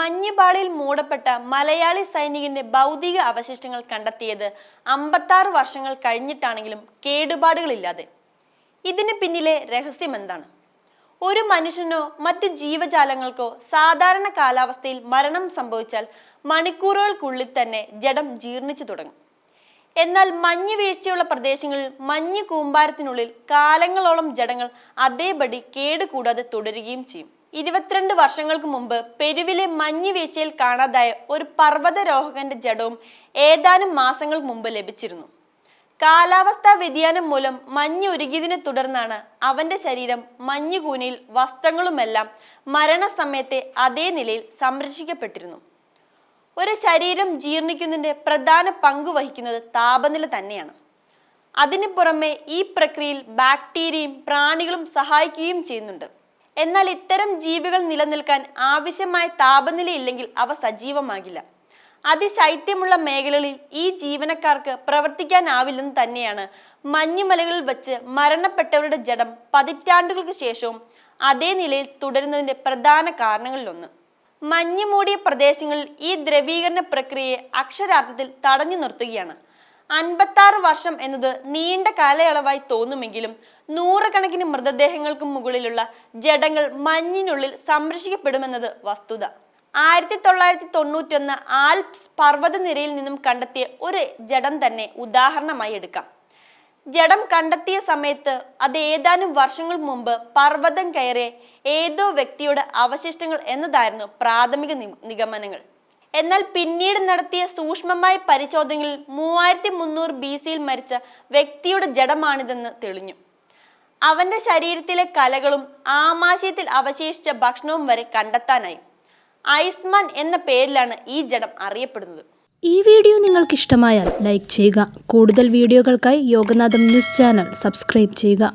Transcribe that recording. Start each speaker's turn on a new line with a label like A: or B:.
A: മഞ്ഞുപാളിയിൽ മൂടപ്പെട്ട മലയാളി സൈനികന്റെ ഭൗതിക അവശിഷ്ടങ്ങൾ കണ്ടെത്തിയത് അമ്പത്താറ് വർഷങ്ങൾ കഴിഞ്ഞിട്ടാണെങ്കിലും കേടുപാടുകളില്ലാതെ. ഇതിന് പിന്നിലെ രഹസ്യം എന്താണ്? ഒരു മനുഷ്യനോ മറ്റു ജീവജാലങ്ങൾക്കോ സാധാരണ കാലാവസ്ഥയിൽ മരണം സംഭവിച്ചാൽ മണിക്കൂറുകൾക്കുള്ളിൽ തന്നെ ജഡം ജീർണിച്ചു തുടങ്ങും. എന്നാൽ മഞ്ഞ് വീഴ്ചയുള്ള പ്രദേശങ്ങളിൽ മഞ്ഞ് കൂമ്പാരത്തിനുള്ളിൽ കാലങ്ങളോളം ജഡങ്ങൾ അതേപടി കേടുകൂടാതെ തുടരുകയും ചെയ്യും. ഇരുപത്തിരണ്ട് വർഷങ്ങൾക്ക് മുമ്പ് പെരുവിലെ മഞ്ഞ് വീഴ്ചയിൽ കാണാതായ ഒരു പർവതരോഹകന്റെ ജഡവും ഏതാനും മാസങ്ങൾക്ക് മുമ്പ് ലഭിച്ചിരുന്നു. കാലാവസ്ഥാ വ്യതിയാനം മൂലം മഞ്ഞ് ഉരുകിയതിനെ തുടർന്നാണ് അവന്റെ ശരീരം മഞ്ഞുകൂനയിൽ വസ്ത്രങ്ങളുമെല്ലാം മരണസമയത്തെ അതേ നിലയിൽ സംരക്ഷിക്കപ്പെട്ടിരുന്നു. ഒരു ശരീരം ജീർണിക്കുന്നതിന്റെ പ്രധാന പങ്ക് വഹിക്കുന്നത് താപനില തന്നെയാണ്. അതിനു പുറമെ ഈ പ്രക്രിയയിൽ ബാക്ടീരിയയും പ്രാണികളും സഹായിക്കുകയും ചെയ്യുന്നുണ്ട്. എന്നാൽ ഇത്തരം ജീവികൾ നിലനിൽക്കാൻ ആവശ്യമായ താപനില ഇല്ലെങ്കിൽ അവ സജീവമാകില്ല. അതിശൈത്യമുള്ള മേഖലകളിൽ ഈ ജീവനക്കാർക്ക് പ്രവർത്തിക്കാനാവില്ലെന്ന് തന്നെയാണ് മഞ്ഞുമലകളിൽ വച്ച് മരണപ്പെട്ടവരുടെ ജഡം പതിറ്റാണ്ടുകൾക്ക് ശേഷവും അതേ നിലയിൽ തുടരുന്നതിന്റെ പ്രധാന കാരണങ്ങളിലൊന്ന്. മഞ്ഞുമൂടിയ പ്രദേശങ്ങളിൽ ഈ ദ്രവീകരണ പ്രക്രിയയെ അക്ഷരാർത്ഥത്തിൽ തടഞ്ഞു നിർത്തുകയാണ്. അൻപത്താറ് വർഷം എന്നത് നീണ്ട കാലയളവായി തോന്നുമെങ്കിലും നൂറുകണക്കിന് മൃതദേഹങ്ങൾക്കും മുകളിലുള്ള ജഡങ്ങൾ മഞ്ഞിനുള്ളിൽ സംരക്ഷിക്കപ്പെടുമെന്നത് വസ്തുത. ആയിരത്തി തൊള്ളായിരത്തി തൊണ്ണൂറ്റൊന്ന് ആൽപ്സ് പർവതനിരയിൽ നിന്നും കണ്ടെത്തിയ ഒരു ജഡം തന്നെ ഉദാഹരണമായി എടുക്കാം. ജഡം കണ്ടെത്തിയ സമയത്ത് അത് ഏതാനും വർഷങ്ങൾ മുമ്പ് പർവതം കയറിയ ഏതോ വ്യക്തിയുടെ അവശിഷ്ടങ്ങൾ എന്നതായിരുന്നു പ്രാഥമിക നിഗമനങ്ങൾ. എന്നാൽ പിന്നീട് നടത്തിയ സൂക്ഷ്മമായ പരിശോധനയിൽ മൂവായിരത്തി മുന്നൂറ് ബി സിയിൽ മരിച്ച വ്യക്തിയുടെ ജഡമാണിതെന്ന് തെളിഞ്ഞു. അവന്റെ ശരീരത്തിലെ കലകളും ആമാശയത്തിൽ അവശേഷിച്ച ഭക്ഷണവും വരെ കണ്ടെത്താനായി. ഐസ്മാൻ എന്ന പേരിലാണ് ഈ ജഡം അറിയപ്പെടുന്നത്.
B: ഈ വീഡിയോ നിങ്ങൾക്ക് ഇഷ്ടമായാൽ ലൈക്ക് ചെയ്യുക. കൂടുതൽ വീഡിയോകൾക്കായി യോഗനാഥം ന്യൂസ് ചാനൽ സബ്സ്ക്രൈബ് ചെയ്യുക.